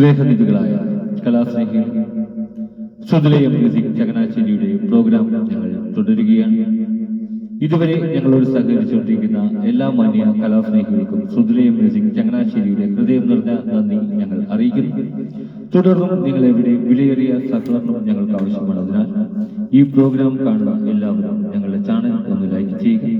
സ്നേഹനിധികളായ കലാസ്നേഹികൾ സുതുലയ music ചങ്ങനാശ്ശേരിയുടെ programme ഞങ്ങൾ തുടരുകയാണ്. ഇതുവരെ ഞങ്ങളോട് സഹകരിച്ചുകൊണ്ടിരിക്കുന്ന എല്ലാ മാന്യ കലാസ്നേഹികൾക്കും സുതുലയ മ്യൂസിക് ചങ്ങനാശ്ശേരിയുടെ ഹൃദയം നിറഞ്ഞ നന്ദി ഞങ്ങൾ അറിയിക്കുന്നു. തുടർന്നും നിങ്ങൾ എവിടെ വിലയേറിയ സഹകരണം ഞങ്ങൾക്ക് ആവശ്യമാണ്. അതിനാൽ ഈ പ്രോഗ്രാം കാണുന്ന എല്ലാവരും ഞങ്ങളുടെ ചാനൽ ഒന്ന് ലൈക്ക് ചെയ്യുക.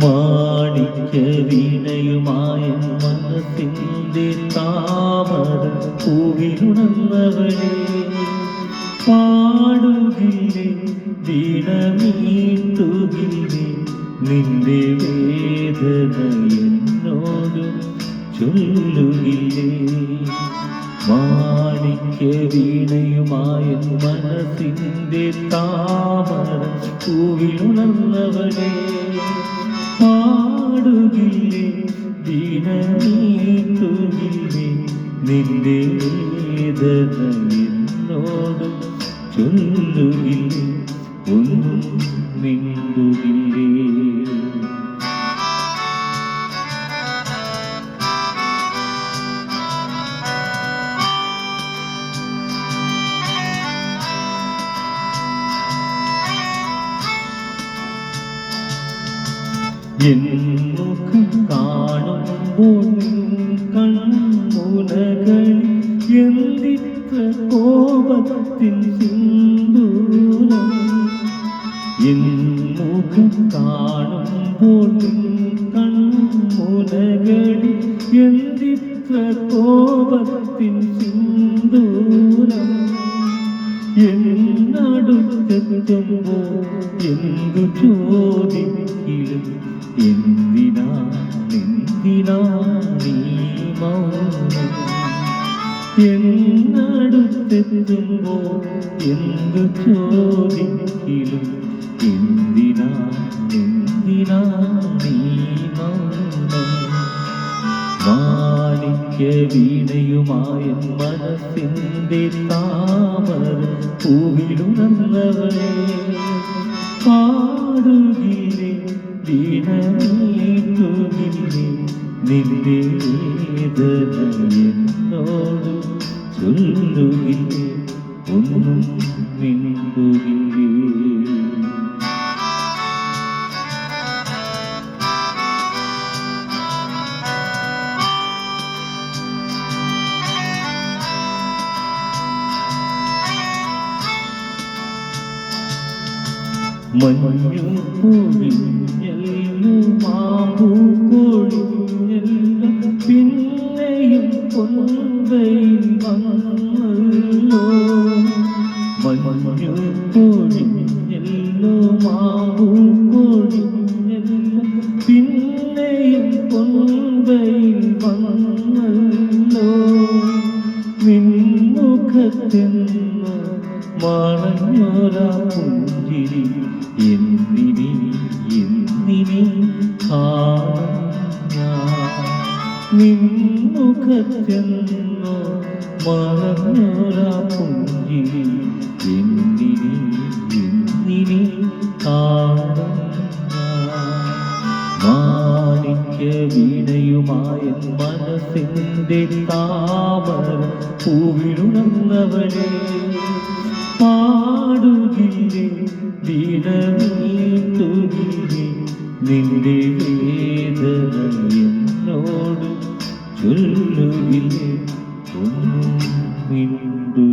മാണിക്യ വീണയുമായ മനസ്സിന്റെ താമര പൂവിലുണർന്നവളെ പാടുകില്ലേ വീണമീട്ടുകില്ലേ നിന്റെ വേദന എന്നോട് ചൊല്ലുകില്ലേ? മാണിക്യ വീണയുമായ മനസ്സിന്റെ താമര പൂവിലുണർന്നവളെ പാടുകില്ലേ? വീണമീട്ടുകില്ലേ നിന്റെ വേദന എന്നോട് ചൊല്ലുകില്ലേ? ഒന്നും മിണ്ടുകില്ലേ? എന്നുഖം കാണുമ്പോൾ കൺമുനകളിൽ എന്തിത്ര കോപത്തിൻ സിന്ദൂരം. കോപത്തിൻ എന്നടുത്തെത്തുമ്പോ എന്തു ചോദിക്കിലും എന്തിനാ എന്തിനാ നീ മൗനം എന്നടുത്തെത്തുമ്പോ എന്തു ചോദിക്കിലും എന്തിനാ എന്തിനാ നീ വീണയുമായ മനസ്സിന്റെ താമര പൂവിലുണർന്നവളെ പാടുകിലെ വീണമീട്ടുകില്ലേ നിന്റെ വേദന എന്നോട് ചൊല്ലുകില്ലേ ഒന്നും മിണ്ടുകില്ലേ മഞ്ഞു പൊഴിഞ്ഞല്ലോ മാമ്പു കൊഴിഞ്ഞല്ലോ പിന്നെയും പൊൻവയിൽ വന്നല്ലോ മഞ്ഞു പൊഴിഞ്ഞല്ലോ മാമ്പു കൊഴിഞ്ഞല്ലോ പിന്നെയും പൊൻവയിൽ വന്നല്ലോ നിൻമുഖത്തെന്ന് മറഞ്ഞൊരാ പുഞ്ചിരി എന്തിനി എന്തിനി നിൻമുഖത്തെന്നോ മറഞ്ഞൊരാ പുഞ്ചിരി എന്തിനി എന്തിനി കാണും മാണിക്യ വീണയുമായ മനസ്സിന്റെ താമര പൂവിലുണർന്നവളെ മിണ്ടു